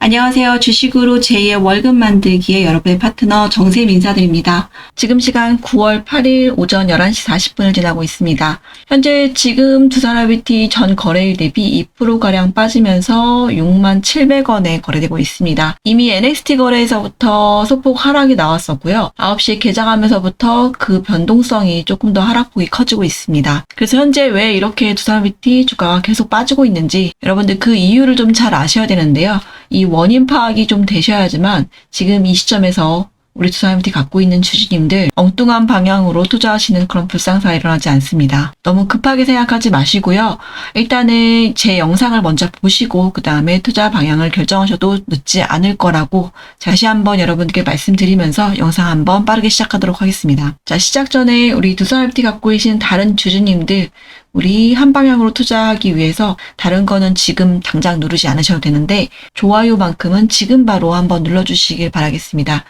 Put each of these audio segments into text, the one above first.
안녕하세요. 주식으로 제2의 월급 만들기에 여러분의 파트너 정세임 인사드립니다. 지금 시간 9월 8일 오전 11시 40분을 지나고 있습니다. 현재 지금 두산라비티 전 거래일 대비 2%가량 빠지면서 6만 700원에 거래되고 있습니다. 이미 NXT 거래에서부터 소폭 하락이 나왔었고요. 9시에 개장하면서부터 그 변동성이 조금 더 하락폭이 커지고 있습니다. 그래서 현재 왜 이렇게 두산라비티 주가가 계속 빠지고 있는지 여러분들 그 이유를 좀 잘 아셔야 되는데요. 이 원인 파악이 좀 되셔야지만 지금 이 시점에서 우리 투자자분들이 갖고 있는 주주님들 엉뚱한 방향으로 투자하시는 그런 불상사가 일어나지 않습니다. 너무 급하게 생각하지 마시고요. 일단은 제 영상을 먼저 보시고 그 다음에 투자 방향을 결정하셔도 늦지 않을 거라고 다시 한번 여러분께 말씀드리면서 영상 한번 빠르게 시작하도록 하겠습니다. 자 시작 전에 우리 두산FT 갖고 계신 다른 주주님들 우리 한 방향으로 투자하기 위해서 다른 거는 지금 당장 누르지 않으셔도 되는데 좋아요만큼은 지금 바로 한번 눌러주시길 바라겠습니다.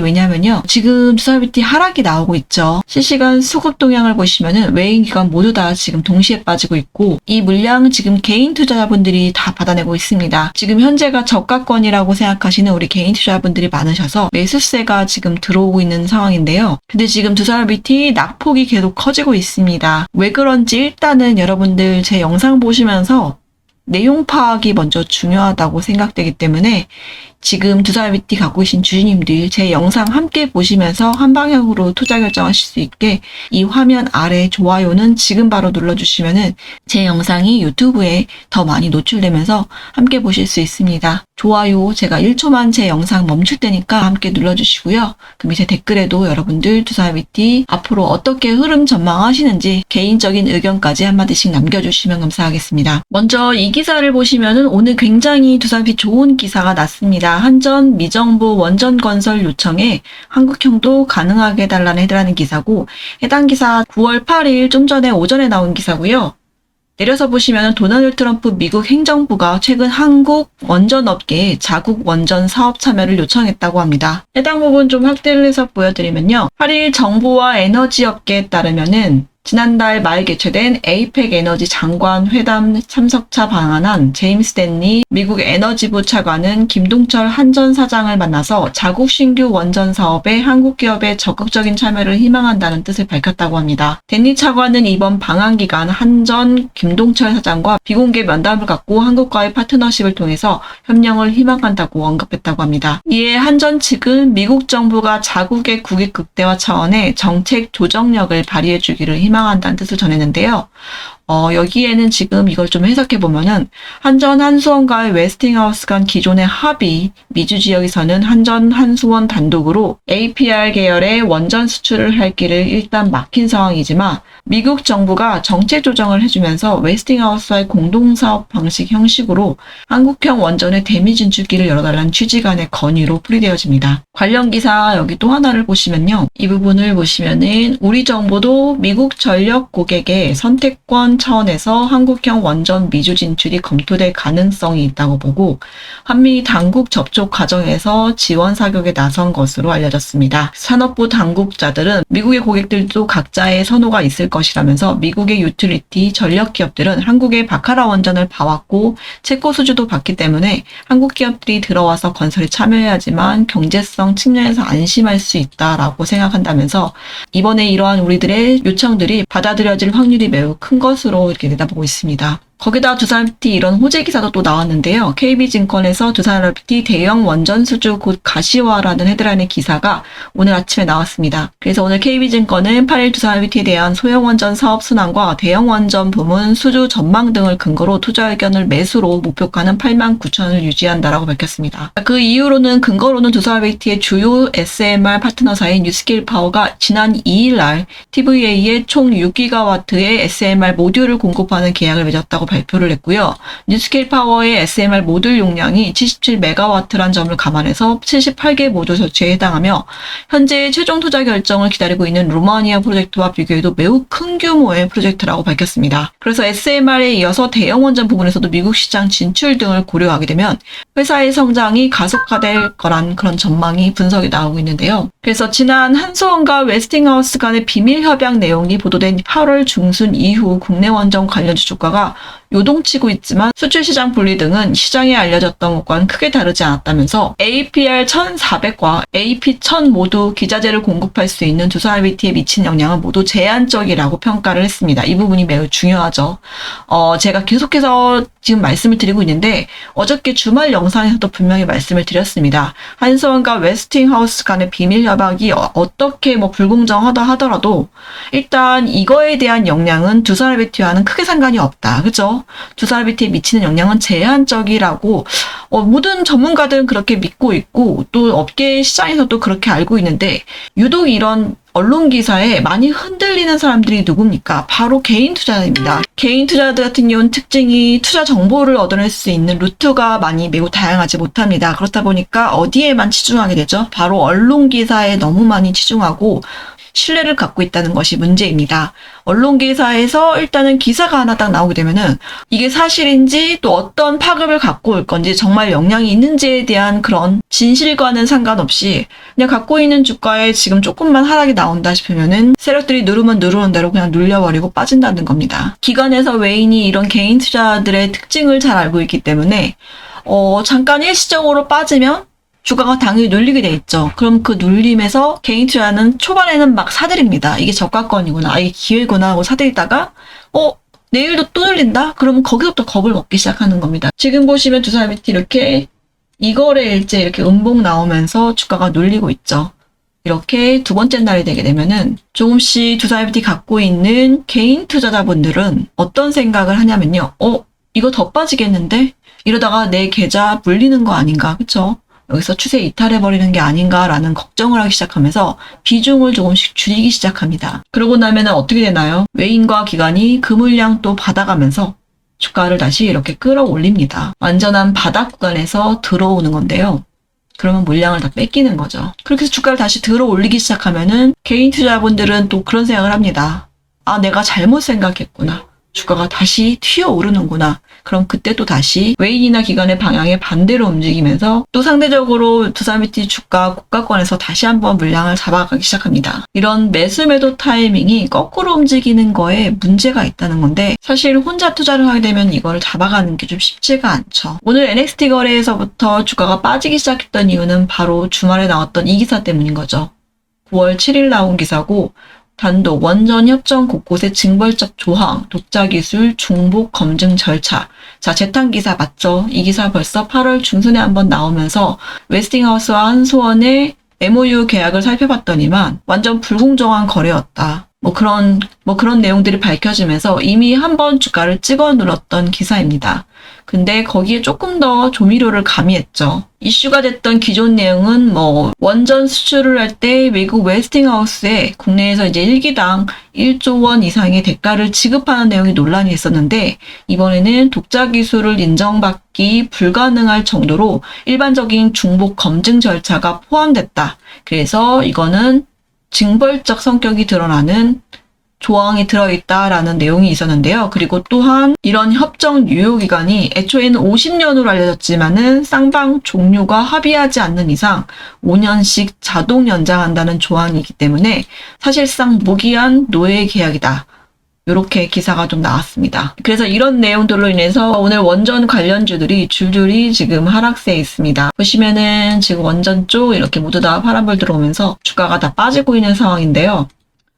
왜냐면요. 지금 투자비티 하락이 나오고 있죠. 실시간 수급 동향을 보시면은 외인 기관 모두 다 지금 동시에 빠지고 있고 이 물량 지금 개인 투자자분들이 다 받아내고 있습니다. 지금 현재가 저가권이라고 생각하시는 우리 개인 투자자분들이 많으셔서 매수세가 지금 들어오고 있는 상황인데요. 근데 지금 투자비티 낙폭이 계속 커지고 있습니다. 왜 그런지 일단은 여러분들 제 영상 보시면서 내용 파악이 먼저 중요하다고 생각되기 때문에 지금 두사비티 갖고 계신 주주님들 제 영상 함께 보시면서 한 방향으로 투자 결정하실 수 있게 이 화면 아래 좋아요는 지금 바로 눌러주시면은 제 영상이 유튜브에 더 많이 노출되면서 함께 보실 수 있습니다. 좋아요 제가 1초만 제 영상 멈출 때니까 함께 눌러주시고요. 그 밑에 댓글에도 여러분들 두사비티 앞으로 어떻게 흐름 전망하시는지 개인적인 의견까지 한마디씩 남겨주시면 감사하겠습니다. 먼저 이 기사를 보시면은 오늘 굉장히 두사비 좋은 기사가 났습니다. 한전 미정부 원전 건설 요청에 한국형도 가능하게 해달라는 해달라는 기사고 해당 기사 9월 8일 좀 전에 오전에 나온 기사고요. 내려서 보시면 도널드 트럼프 미국 행정부가 최근 한국 원전 업계에 자국 원전 사업 참여를 요청했다고 합니다. 해당 부분 좀 확대를 해서 보여드리면요. 8일 정부와 에너지 업계에 따르면은 지난달 말 개최된 에이펙 에너지 장관 회담 참석차 방한한 제임스 댄리 미국 에너지부 차관은 김동철 한전 사장을 만나서 자국 신규 원전 사업에 한국 기업의 적극적인 참여를 희망한다는 뜻을 밝혔다고 합니다. 댄리 차관은 이번 방한 기간 한전 김동철 사장과 비공개 면담을 갖고 한국과의 파트너십을 통해서 협력을 희망한다고 언급했다고 합니다. 이에 한전 측은 미국 정부가 자국의 국익 극대화 차원의 정책 조정력을 발휘해 주기를 희망 희망한다는 뜻을 전했는데요. 어, 여기에는 지금 이걸 좀 해석해 보면은 한전 한수원과의 웨스팅하우스 간 기존의 합의 미주 지역에서는 한전 한수원 단독으로 APR 계열의 원전 수출을 할 길을 일단 막힌 상황이지만 미국 정부가 정책 조정을 해주면서 웨스팅하우스와의 공동 사업 방식 형식으로 한국형 원전의 대미 진출기를 열어달라는 취지 간의 건의로 풀이되어집니다. 관련 기사 여기 또 하나를 보시면요. 이 부분을 보시면은 우리 정부도 미국 전력 고객의 선택권 차원에서 한국형 원전 미주 진출이 검토될 가능성이 있다고 보고 한미 당국 접촉 과정에서 지원 사격에 나선 것으로 알려졌습니다. 산업부 당국자들은 미국의 고객들도 각자의 선호가 있을 것이라면서 미국의 유틸리티 전력 기업들은 한국의 바카라 원전을 봐왔고 체코 수주도 봤기 때문에 한국 기업들이 들어와서 건설에 참여해야지만 경제성 측면에서 안심할 수 있다라고 생각한다면서 이번에 이러한 우리들의 요청들이 받아들여질 확률이 매우 큰 것으로 이렇게 내다보고 있습니다. 거기다 두산RPT 이런 호재 기사도 또 나왔는데요. KB증권에서 두산RPT 대형 원전 수주 곧 가시화라는 헤드라인의 기사가 오늘 아침에 나왔습니다. 그래서 오늘 KB증권은 8일 두산RPT에 대한 소형 원전 사업 순환과 대형 원전 부문 수주 전망 등을 근거로 투자 의견을 매수로 목표가는 8만 9천을 유지한다라고 밝혔습니다. 그 이후로는 근거로는 두산RPT의 주요 SMR 파트너사인 뉴스케일 파워가 지난 2일 날 TVA에 총 6기가와트의 SMR 모듈을 공급하는 계약을 맺었다고 발표를 했고요. 뉴스케일 파워의 SMR 모듈 용량이 77메가와트란 점을 감안해서 78개 모듈 설치에 해당하며 현재 최종 투자 결정을 기다리고 있는 루마니아 프로젝트와 비교해도 매우 큰 규모의 프로젝트라고 밝혔습니다. 그래서 SMR에 이어서 대형 원전 부분에서도 미국 시장 진출 등을 고려하게 되면 회사의 성장이 가속화될 거란 그런 전망이 분석이 나오고 있는데요. 그래서 지난 한수원과 웨스팅하우스 간의 비밀 협약 내용이 보도된 8월 중순 이후 국내 원전 관련 주주가가 요동치고 있지만 수출 시장 분리 등은 시장에 알려졌던 것과는 크게 다르지 않았다면서 APR 1400과 AP 1000 모두 기자재를 공급할 수 있는 두산IBT에 미친 영향은 모두 제한적이라고 평가를 했습니다. 이 부분이 매우 중요하죠. 어, 제가 계속해서 지금 말씀을 드리고 있는데 어저께 주말 영상에서도 분명히 말씀을 드렸습니다. 한서원과 웨스팅하우스 간의 비밀 협약이 어, 어떻게 뭐 불공정하다 하더라도 일단 이거에 대한 영향은 두산IBT와는 크게 상관이 없다. 그죠? 두산IBT에 미치는 영향은 제한적이라고 어, 모든 전문가들은 그렇게 믿고 있고 또 업계 시장에서도 그렇게 알고 있는데 유독 이런 언론 기사에 많이 흔들리는 사람들이 누굽니까? 바로 개인 투자자입니다. 개인 투자자 같은 경우는 특징이 투자 정보를 얻어낼 수 있는 루트가 많이 매우 다양하지 못합니다. 그렇다 보니까 어디에만 치중하게 되죠? 바로 언론 기사에 너무 많이 치중하고 신뢰를 갖고 있다는 것이 문제입니다. 언론 기사에서 일단은 기사가 하나 딱 나오게 되면은 이게 사실인지 또 어떤 파급을 갖고 올 건지 정말 영향이 있는지에 대한 그런 진실과는 상관없이 그냥 갖고 있는 주가에 지금 조금만 하락이 나온다 싶으면은 세력들이 누르면 누르는 대로 그냥 눌려버리고 빠진다는 겁니다. 기관에서 외인이 이런 개인 투자들의 특징을 잘 알고 있기 때문에 어, 잠깐 일시적으로 빠지면 주가가 당연히 눌리게 돼 있죠. 그럼 그 눌림에서 개인 투자는 초반에는 막 사들입니다. 이게 저가권이구나, 아, 이게 기회구나 하고 사들이다가, 어, 내일도 또 눌린다? 그러면 거기서부터 겁을 먹기 시작하는 겁니다. 지금 보시면 두 사람이 이렇게 이거래일째 이렇게 음봉 나오면서 주가가 눌리고 있죠. 이렇게 두 번째 날이 되게 되면은 조금씩 두사이비티 갖고 있는 개인 투자자분들은 어떤 생각을 하냐면요. 어, 이거 더 빠지겠는데? 이러다가 내 계좌 물리는 거 아닌가? 그쵸? 여기서 추세 이탈해버리는 게 아닌가라는 걱정을 하기 시작하면서 비중을 조금씩 줄이기 시작합니다. 그러고 나면은 어떻게 되나요? 외인과 기관이 그 물량 또 받아가면서 주가를 다시 이렇게 끌어올립니다. 완전한 바닥 구간에서 들어오는 건데요. 그러면 물량을 다 뺏기는 거죠. 그렇게 해서 주가를 다시 들어 올리기 시작하면은 개인 투자분들은 또 그런 생각을 합니다. 아, 내가 잘못 생각했구나. 주가가 다시 튀어 오르는구나. 그럼 그때 또 다시 외인이나 기관의 방향에 반대로 움직이면서 또 상대적으로 두산비티 주가 고가권에서 다시 한번 물량을 잡아가기 시작합니다. 이런 매수 매도 타이밍이 거꾸로 움직이는 거에 문제가 있다는 건데 사실 혼자 투자를 하게 되면 이거를 잡아가는 게 좀 쉽지가 않죠. 오늘 NXT 거래에서부터 주가가 빠지기 시작했던 이유는 바로 주말에 나왔던 이 기사 때문인 거죠. 9월 7일 나온 기사고 단독, 원전 협정 곳곳에 징벌적 조항, 독자 기술, 중복 검증 절차. 자, 재탕 기사 맞죠? 이 기사 벌써 8월 중순에 한번 나오면서 웨스팅하우스와 한수원의 MOU 계약을 살펴봤더니만 완전 불공정한 거래였다. 뭐 그런, 뭐 그런 내용들이 밝혀지면서 이미 한 번 주가를 찍어 눌렀던 기사입니다. 근데 거기에 조금 더 조미료를 가미했죠. 이슈가 됐던 기존 내용은 뭐 원전 수출을 할 때 외국 웨스팅하우스에 국내에서 이제 1기당 1조 원 이상의 대가를 지급하는 내용이 논란이 있었는데 이번에는 독자 기술을 인정받기 불가능할 정도로 일반적인 중복 검증 절차가 포함됐다. 그래서 이거는 징벌적 성격이 드러나는 조항이 들어있다라는 내용이 있었는데요. 그리고 또한 이런 협정 유효 기간이 애초에는 50년으로 알려졌지만은 쌍방 종류가 합의하지 않는 이상 5년씩 자동 연장한다는 조항이기 때문에 사실상 무기한 노예 계약이다. 이렇게 기사가 좀 나왔습니다. 그래서 이런 내용들로 인해서 오늘 원전 관련주들이 줄줄이 지금 하락세에 있습니다. 보시면은 지금 원전 쪽 이렇게 모두 다 파란불 들어오면서 주가가 다 빠지고 있는 상황인데요.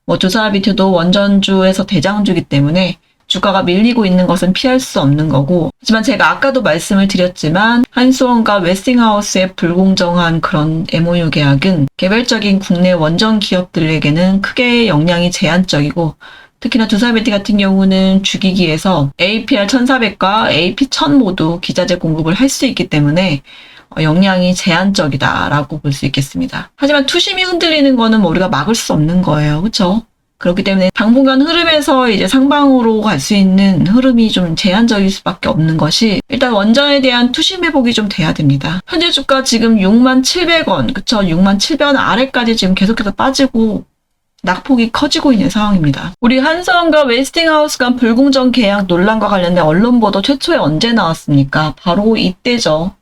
뭐 두사비트도 원전주에서 대장주기 때문에 주가가 밀리고 있는 것은 피할 수 없는 거고 하지만 제가 아까도 말씀을 드렸지만 한수원과 웨스팅하우스의 불공정한 그런 MOU 계약은 개별적인 국내 원전 기업들에게는 크게 영향이 제한적이고 특히나 두사베티 같은 경우는 주기기에서 APR 1400과 AP 1000 모두 기자재 공급을 할 수 있기 때문에 어, 영향이 제한적이다라고 볼 수 있겠습니다. 하지만 투심이 흔들리는 거는 뭐 우리가 막을 수 없는 거예요. 그렇죠? 그렇기 때문에 당분간 흐름에서 이제 상방으로 갈 수 있는 흐름이 좀 제한적일 수밖에 없는 것이 일단 원전에 대한 투심 회복이 좀 돼야 됩니다. 현재 주가 지금 6만 700원, 그쵸? 6만 700원 아래까지 지금 계속해서 빠지고 낙폭이 커지고 있는 상황입니다. 우리 한성과 웨스팅하우스 간 불공정 계약 논란과 관련된 언론 보도 최초에 언제 나왔습니까? 바로 이때죠.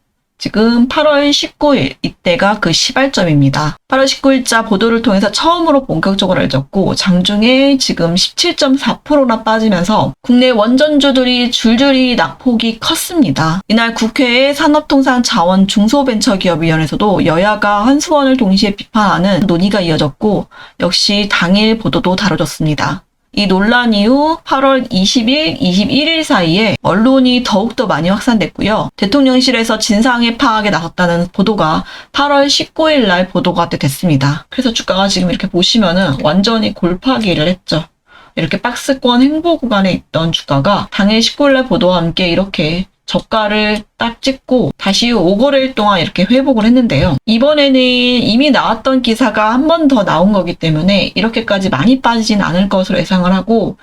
지금 8월 19일 이때가 그 시발점입니다. 8월 19일자 보도를 통해서 처음으로 본격적으로 알졌고 장중에 지금 17.4%나 빠지면서 국내 원전주들이 줄줄이 낙폭이 컸습니다. 이날 국회의 산업통상자원중소벤처기업위원회에서도 여야가 한수원을 동시에 비판하는 논의가 이어졌고 역시 당일 보도도 다뤄졌습니다. 이 논란 이후 8월 20일, 21일 사이에 언론이 더욱더 많이 확산됐고요. 대통령실에서 진상의 파악에 나섰다는 보도가 8월 19일 날 보도가 됐습니다. 그래서 주가가 지금 이렇게 보시면은 완전히 골파기를 했죠. 이렇게 박스권 행보 구간에 있던 주가가 당일 19일 날 보도와 함께 이렇게 저가를 딱 찍고 다시 5거래일 동안 이렇게 회복을 했는데요. 이번에는 이미 나왔던 기사가 한 번 더 나온 거기 때문에 이렇게까지 많이 빠지진 않을 것으로 예상을 하고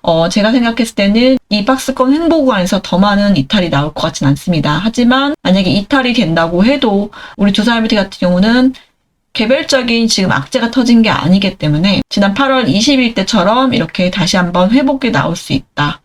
어, 제가 생각했을 때는 이 박스권 행보 구간에서 더 많은 이탈이 나올 것 같진 않습니다. 하지만 만약에 이탈이 된다고 해도 우리 두사람비티 같은 경우는 개별적인 지금 악재가 터진 게 아니기 때문에 지난 8월 20일 때처럼 이렇게 다시 한번 회복이 나올 수 있다.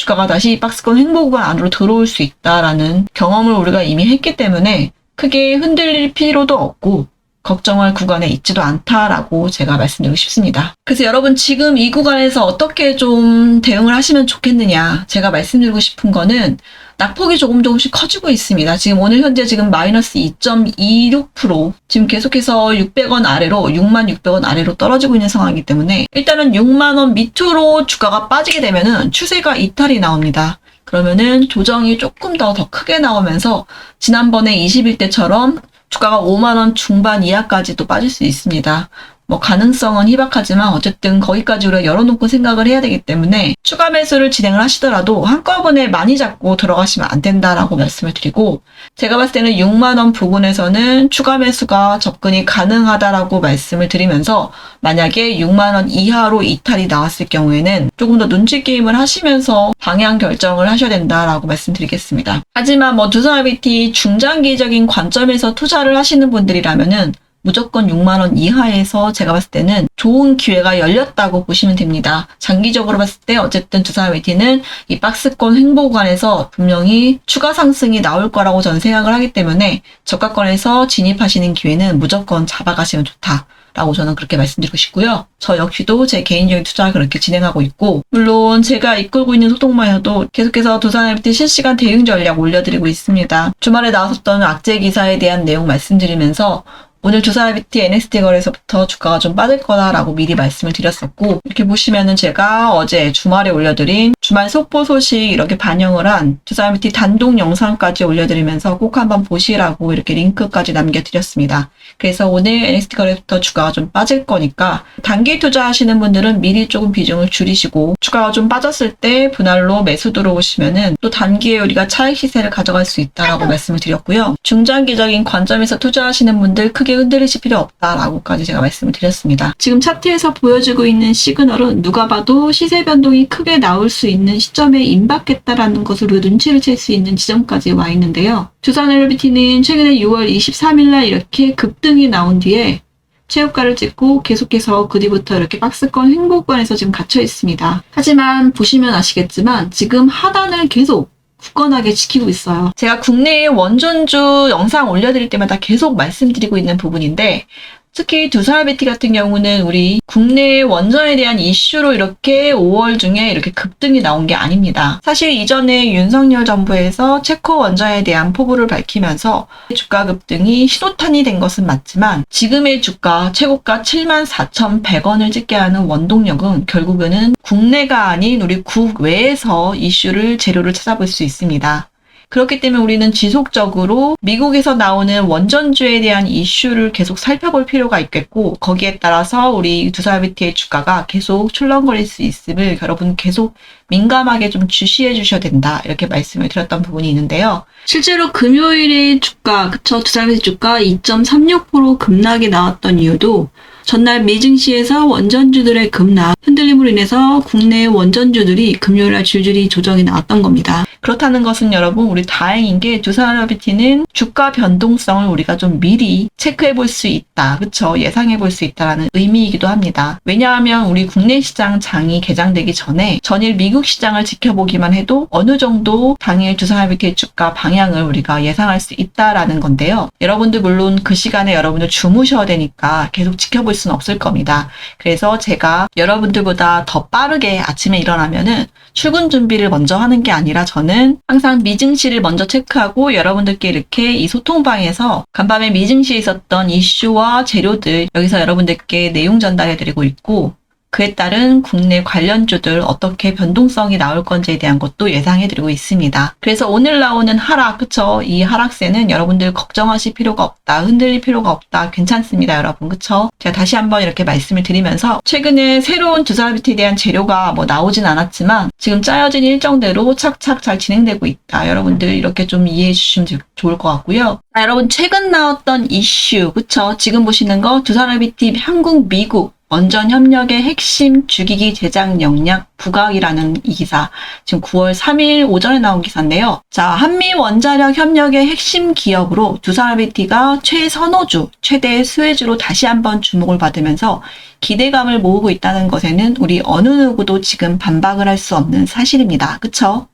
주가가 다시 박스권 행보 구간 안으로 들어올 수 있다라는 경험을 우리가 이미 했기 때문에 크게 흔들릴 필요도 없고 걱정할 구간에 있지도 않다라고 제가 말씀드리고 싶습니다. 그래서 여러분 지금 이 구간에서 어떻게 좀 대응을 하시면 좋겠느냐 제가 말씀드리고 싶은 거는 낙폭이 조금 조금씩 커지고 있습니다. 지금 오늘 현재 지금 마이너스 2.26% 지금 계속해서 600원 아래로 6만 600원 아래로 떨어지고 있는 상황이기 때문에 일단은 6만 원 밑으로 주가가 빠지게 되면은 추세가 이탈이 나옵니다. 그러면은 조정이 조금 더 더 크게 나오면서 지난번에 21대처럼 주가가 5만 원 중반 이하까지도 빠질 수 있습니다. 뭐 가능성은 희박하지만 어쨌든 거기까지 우리가 열어놓고 생각을 해야 되기 때문에 추가 매수를 진행을 하시더라도 한꺼번에 많이 잡고 들어가시면 안 된다라고 말씀을 드리고 제가 봤을 때는 6만 원 부분에서는 추가 매수가 접근이 가능하다라고 말씀을 드리면서 만약에 6만 원 이하로 이탈이 나왔을 경우에는 조금 더 눈치 게임을 하시면서 방향 결정을 하셔야 된다라고 말씀드리겠습니다. 하지만 뭐 두산IBT 중장기적인 관점에서 투자를 하시는 분들이라면은 무조건 6만원 이하에서 제가 봤을 때는 좋은 기회가 열렸다고 보시면 됩니다. 장기적으로 봤을 때 어쨌든 두산 웨이티는 이 박스권 행보 구간에서 분명히 추가 상승이 나올 거라고 저는 생각을 하기 때문에 저가권에서 진입하시는 기회는 무조건 잡아가시면 좋다. 라고 저는 그렇게 말씀드리고 싶고요. 저 역시도 제 개인적인 투자를 그렇게 진행하고 있고, 물론 제가 이끌고 있는 소통마에서도 계속해서 두산IBT 실시간 대응 전략 올려드리고 있습니다. 주말에 나왔었던 악재 기사에 대한 내용 말씀드리면서 오늘 두산IBT NXT 거래소부터 주가가 좀 빠질 거다라고 미리 말씀을 드렸었고 이렇게 보시면은 제가 어제 주말에 올려드린 주말 속보 소식 이렇게 반영을 한 두산IBT 단독 영상까지 올려드리면서 꼭 한번 보시라고 이렇게 링크까지 남겨드렸습니다. 그래서 오늘 NXT 거래소부터 주가가 좀 빠질 거니까 단기 투자하시는 분들은 미리 조금 비중을 줄이시고 주가가 좀 빠졌을 때 분할로 매수 들어오시면은 또 단기에 우리가 차익 시세를 가져갈 수 있다라고 말씀을 드렸고요. 중장기적인 관점에서 투자하시는 분들 크게 크게 흔들리실 필요 없다라고까지 제가 말씀을 드렸습니다. 지금 차트에서 보여주고 있는 시그널은 누가 봐도 시세 변동이 크게 나올 수 있는 시점에 임박했다라는 것으로 눈치를 챌 수 있는 지점까지 와 있는데요. 두산LBT는 최근에 6월 23일날 이렇게 급등이 나온 뒤에 최고가를 찍고 계속해서 그 뒤부터 이렇게 박스권 횡보권에서 지금 갇혀 있습니다. 하지만 보시면 아시겠지만 지금 하단을 계속 굳건하게 지키고 있어요. 제가 국내에 원전주 영상 올려드릴 때마다 계속 말씀드리고 있는 부분인데 특히 두사라베티 같은 경우는 우리 국내 원전에 대한 이슈로 이렇게 5월 중에 이렇게 급등이 나온 게 아닙니다. 사실 이전에 윤석열 정부에서 체코 원전에 대한 포부를 밝히면서 주가 급등이 신호탄이 된 것은 맞지만 지금의 주가 최고가 74,100원을 찍게 하는 원동력은 결국에는 국내가 아닌 우리 국외에서 이슈를 재료를 찾아볼 수 있습니다. 그렇기 때문에 우리는 지속적으로 미국에서 나오는 원전주에 대한 이슈를 계속 살펴볼 필요가 있겠고 거기에 따라서 우리 두사비티의 주가가 계속 출렁거릴 수 있음을 여러분 계속 민감하게 좀 주시해 주셔야 된다 이렇게 말씀을 드렸던 부분이 있는데요. 실제로 금요일의 주가 그쵸 두사비티 주가 2.36% 급락이 나왔던 이유도 전날 미증시에서 원전주들의 급락, 흔들림으로 인해서 국내 원전주들이 금요일날 줄줄이 조정이 나왔던 겁니다. 그렇다는 것은 여러분 우리 다행인 게 두산하이비티는 주가 변동성을 우리가 좀 미리 체크해 볼 수 있다. 그쵸? 예상해 볼 수 있다라는 의미이기도 합니다. 왜냐하면 우리 국내 시장 장이 개장되기 전에 전일 미국 시장을 지켜보기만 해도 어느 정도 당일 두산하이비티의 주가 방향을 우리가 예상할 수 있다라는 건데요. 여러분들 물론 그 시간에 여러분들 주무셔야 되니까 계속 지켜볼 수는 없을 겁니다. 그래서 제가 여러분들보다 더 빠르게 아침에 일어나면은 출근 준비를 먼저 하는 게 아니라 저는 항상 미증시를 먼저 체크하고 여러분들께 이렇게 이 소통방에서 간밤에 미증시에 있었던 이슈와 재료들 여기서 여러분들께 내용 전달해 드리고 있고 그에 따른 국내 관련주들 어떻게 변동성이 나올 건지에 대한 것도 예상해 드리고 있습니다. 그래서 오늘 나오는 하락, 그쵸? 이 하락세는 여러분들 걱정하실 필요가 없다. 흔들릴 필요가 없다. 괜찮습니다, 여러분. 그쵸? 제가 다시 한번 이렇게 말씀을 드리면서 최근에 새로운 두사비트에 대한 재료가 뭐 나오진 않았지만 지금 짜여진 일정대로 착착 잘 진행되고 있다. 여러분들 이렇게 좀 이해해 주시면 좋을 것 같고요. 아, 여러분 최근 나왔던 이슈, 그쵸? 지금 보시는 거 두사비티 한국, 미국 원전 협력의 핵심 주기기 제작 역량 부각이라는 이 기사 지금 9월 3일 오전에 나온 기사인데요. 자 한미 원자력 협력의 핵심 기업으로 두산알비티가 최선호주 최대 수혜주로 다시 한번 주목을 받으면서 기대감을 모으고 있다는 것에는 우리 어느 누구도 지금 반박을 할 수 없는 사실입니다. 그쵸?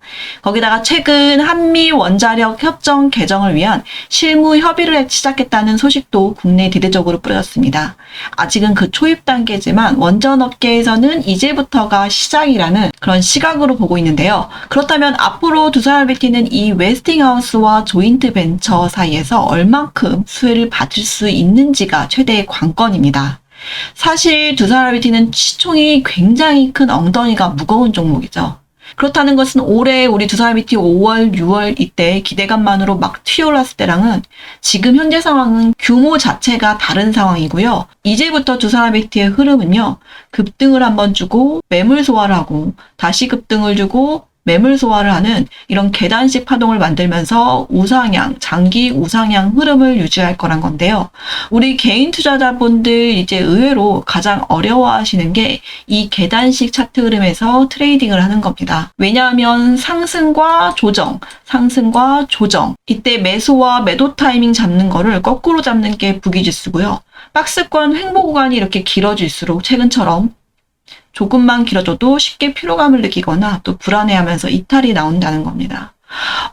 거기다가 최근 한미 원자력 협정 개정을 위한 실무 협의를 시작했다는 소식도 국내 대대적으로 뿌려졌습니다. 아직은 그 초입 단계지만 원전 업계에서는 이제부터가 시작이 라는 그런 시각으로 보고 있는데요. 그렇다면 앞으로 두산알비티는 이 웨스팅하우스와 조인트 벤처 사이에서 얼만큼 수혜를 받을 수 있는지가 최대의 관건입니다. 사실 두산알비티는 시총이 굉장히 큰 엉덩이가 무거운 종목이죠. 그렇다는 것은 올해 우리 두산알비티 5월, 6월 이때 기대감만으로 막 튀어올랐을 때랑은 지금 현재 상황은 규모 자체가 다른 상황이고요. 이제부터 두산알비티의 흐름은요. 급등을 한번 주고 매물 소화를 하고 다시 급등을 주고 매물 소화를 하는 이런 계단식 파동을 만들면서 우상향, 장기 우상향 흐름을 유지할 거란 건데요. 우리 개인 투자자분들 이제 의외로 가장 어려워하시는 게 이 계단식 차트 흐름에서 트레이딩을 하는 겁니다. 왜냐하면 상승과 조정, 상승과 조정, 이때 매수와 매도 타이밍 잡는 거를 거꾸로 잡는 게 부기지수고요. 박스권 횡보 구간이 이렇게 길어질수록 최근처럼 조금만 길어져도 쉽게 피로감을 느끼거나 또 불안해하면서 이탈이 나온다는 겁니다.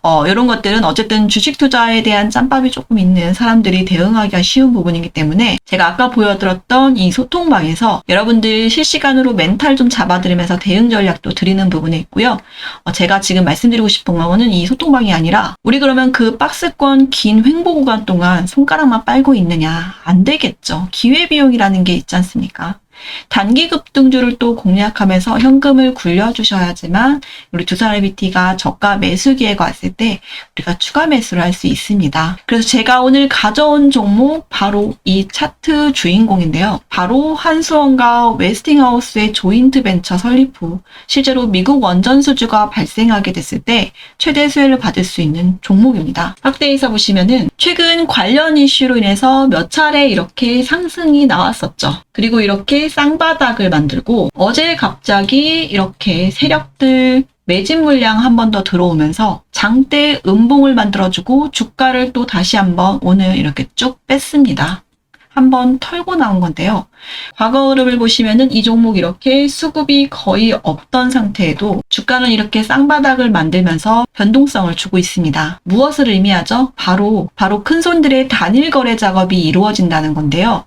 어, 이런 것들은 어쨌든 주식 투자에 대한 짬밥이 조금 있는 사람들이 대응하기가 쉬운 부분이기 때문에 제가 아까 보여드렸던 이 소통방에서 여러분들 실시간으로 멘탈 좀 잡아드리면서 대응 전략도 드리는 부분에 있고요. 어, 제가 지금 말씀드리고 싶은 거는 이 소통방이 아니라 우리 그러면 그 박스권 긴 횡보 구간 동안 손가락만 빨고 있느냐 안 되겠죠. 기회비용이라는 게 있지 않습니까? 단기 급등주를 또 공략하면서 현금을 굴려주셔야지만 우리 두산알비티가 저가 매수 기회가 왔을 때 우리가 추가 매수를 할 수 있습니다. 그래서 제가 오늘 가져온 종목 바로 이 차트 주인공인데요. 바로 한수원과 웨스팅하우스의 조인트 벤처 설립 후 실제로 미국 원전 수주가 발생하게 됐을 때 최대 수혜를 받을 수 있는 종목입니다. 확대해서 보시면은 최근 관련 이슈로 인해서 몇 차례 이렇게 상승이 나왔었죠. 그리고 이렇게 쌍바닥을 만들고 어제 갑자기 이렇게 세력들 매진 물량 한 번 더 들어오면서 장대 음봉을 만들어주고 주가를 또 다시 한번 오늘 이렇게 쭉 뺐습니다. 한번 털고 나온 건데요. 과거 흐름을 보시면은 이 종목 이렇게 수급이 거의 없던 상태에도 주가는 이렇게 쌍바닥을 만들면서 변동성을 주고 있습니다. 무엇을 의미하죠? 바로 바로 큰 손들의 단일 거래 작업이 이루어진다는 건데요.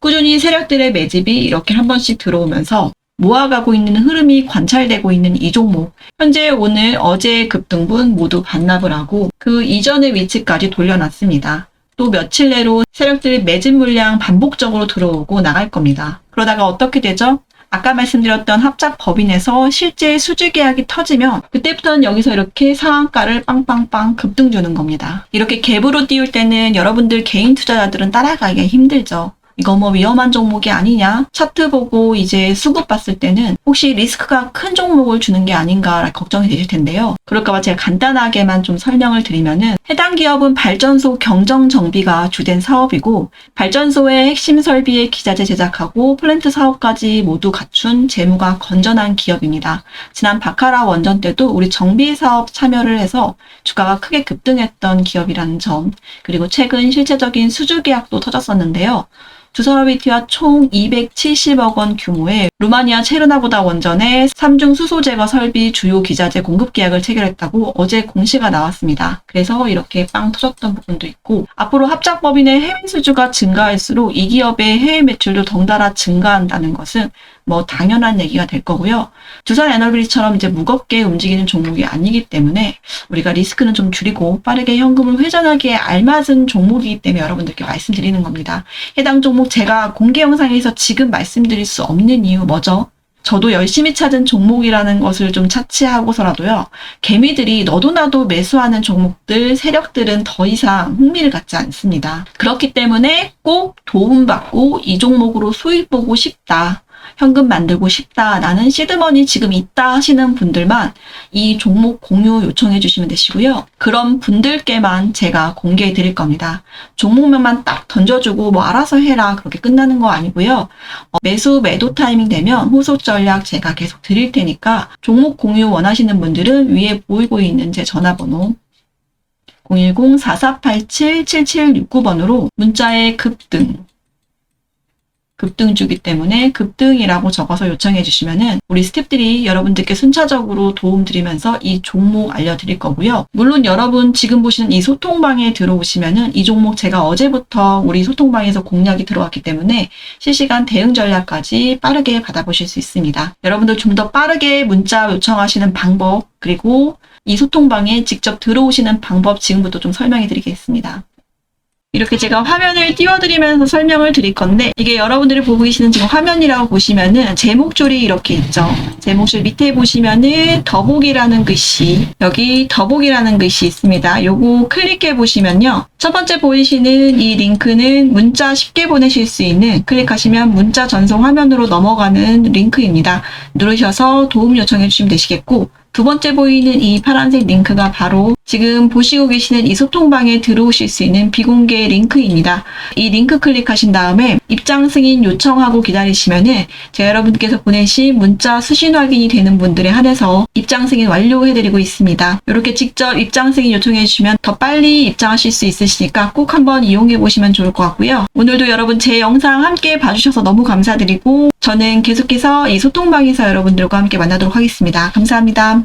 꾸준히 세력들의 매집이 이렇게 한 번씩 들어오면서 모아가고 있는 흐름이 관찰되고 있는 이 종목. 현재 오늘 어제 급등분 모두 반납을 하고 그 이전의 위치까지 돌려놨습니다. 또 며칠 내로 세력들의 매집 물량 반복적으로 들어오고 나갈 겁니다. 그러다가 어떻게 되죠? 아까 말씀드렸던 합작 법인에서 실제 수주 계약이 터지면 그때부터는 여기서 이렇게 상한가를 빵빵빵 급등 주는 겁니다. 이렇게 갭으로 띄울 때는 여러분들 개인 투자자들은 따라가기가 힘들죠. 이거 뭐 위험한 종목이 아니냐? 차트 보고 이제 수급 봤을 때는 혹시 리스크가 큰 종목을 주는 게 아닌가 걱정이 되실 텐데요. 그럴까봐 제가 간단하게만 좀 설명을 드리면은 해당 기업은 발전소 경정 정비가 주된 사업이고 발전소의 핵심 설비의 기자재 제작하고 플랜트 사업까지 모두 갖춘 재무가 건전한 기업입니다. 지난 바카라 원전 때도 우리 정비 사업 참여를 해서 주가가 크게 급등했던 기업이라는 점, 그리고 최근 실제적인 수주 계약도 터졌었는데요. 두서러비티와 총 270억 원 규모의 루마니아 체르나보다 원전의 삼중 수소 제거 설비 주요 기자재 공급 계약을 체결했다고 어제 공시가 나왔습니다. 그래서 이렇게 빵 터졌던 부분도 있고 앞으로 합작법인의 해외 수주가 증가할수록 이 기업의 해외 매출도 덩달아 증가한다는 것은 뭐 당연한 얘기가 될 거고요. 두산 에너비리처럼 이제 무겁게 움직이는 종목이 아니기 때문에 우리가 리스크는 좀 줄이고 빠르게 현금을 회전하기에 알맞은 종목이기 때문에 여러분들께 말씀드리는 겁니다. 해당 종목 제가 공개 영상에서 지금 말씀드릴 수 없는 이유 뭐죠? 저도 열심히 찾은 종목이라는 것을 좀 차치하고서라도요, 개미들이 너도 나도 매수하는 종목들, 세력들은 더 이상 흥미를 갖지 않습니다. 그렇기 때문에 꼭 도움받고 이 종목으로 수익 보고 싶다. 현금 만들고 싶다. 나는 시드머니 지금 있다 하시는 분들만 이 종목 공유 요청해 주시면 되시고요. 그런 분들께만 제가 공개해 드릴 겁니다. 종목명만 딱 던져주고 뭐 알아서 해라. 그렇게 끝나는 거 아니고요. 어, 매수 매도 타이밍 되면 후속 전략 제가 계속 드릴 테니까 종목 공유 원하시는 분들은 위에 보이고 있는 제 전화번호 010-4487-7769번으로 문자에 급등 급등 주기 때문에 급등이라고 적어서 요청해 주시면은 우리 스탭들이 여러분들께 순차적으로 도움 드리면서 이 종목 알려드릴 거고요. 물론 여러분 지금 보시는 이 소통방에 들어오시면은 이 종목 제가 어제부터 우리 소통방에서 공략이 들어왔기 때문에 실시간 대응 전략까지 빠르게 받아보실 수 있습니다. 여러분들 좀 더 빠르게 문자 요청하시는 방법 그리고 이 소통방에 직접 들어오시는 방법 지금부터 좀 설명해 드리겠습니다. 이렇게 제가 화면을 띄워드리면서 설명을 드릴 건데 이게 여러분들이 보고 계시는 지금 화면이라고 보시면은 제목줄이 이렇게 있죠. 제목줄 밑에 보시면은 더보기라는 글씨 여기 더보기라는 글씨 있습니다. 요거 클릭해 보시면요. 첫 번째 보이시는 이 링크는 문자 쉽게 보내실 수 있는 클릭하시면 문자 전송 화면으로 넘어가는 링크입니다. 누르셔서 도움 요청해 주시면 되시겠고 두 번째 보이는 이 파란색 링크가 바로 지금 보시고 계시는 이 소통방에 들어오실 수 있는 비공개 링크입니다. 이 링크 클릭하신 다음에 입장 승인 요청하고 기다리시면은 제가 여러분께서 보내신 문자 수신 확인이 되는 분들에 한해서 입장 승인 완료해드리고 있습니다. 이렇게 직접 입장 승인 요청해 주시면 더 빨리 입장하실 수 있으시니까 꼭 한번 이용해 보시면 좋을 것 같고요. 오늘도 여러분 제 영상 함께 봐주셔서 너무 감사드리고 저는 계속해서 이 소통방에서 여러분들과 함께 만나도록 하겠습니다. 감사합니다.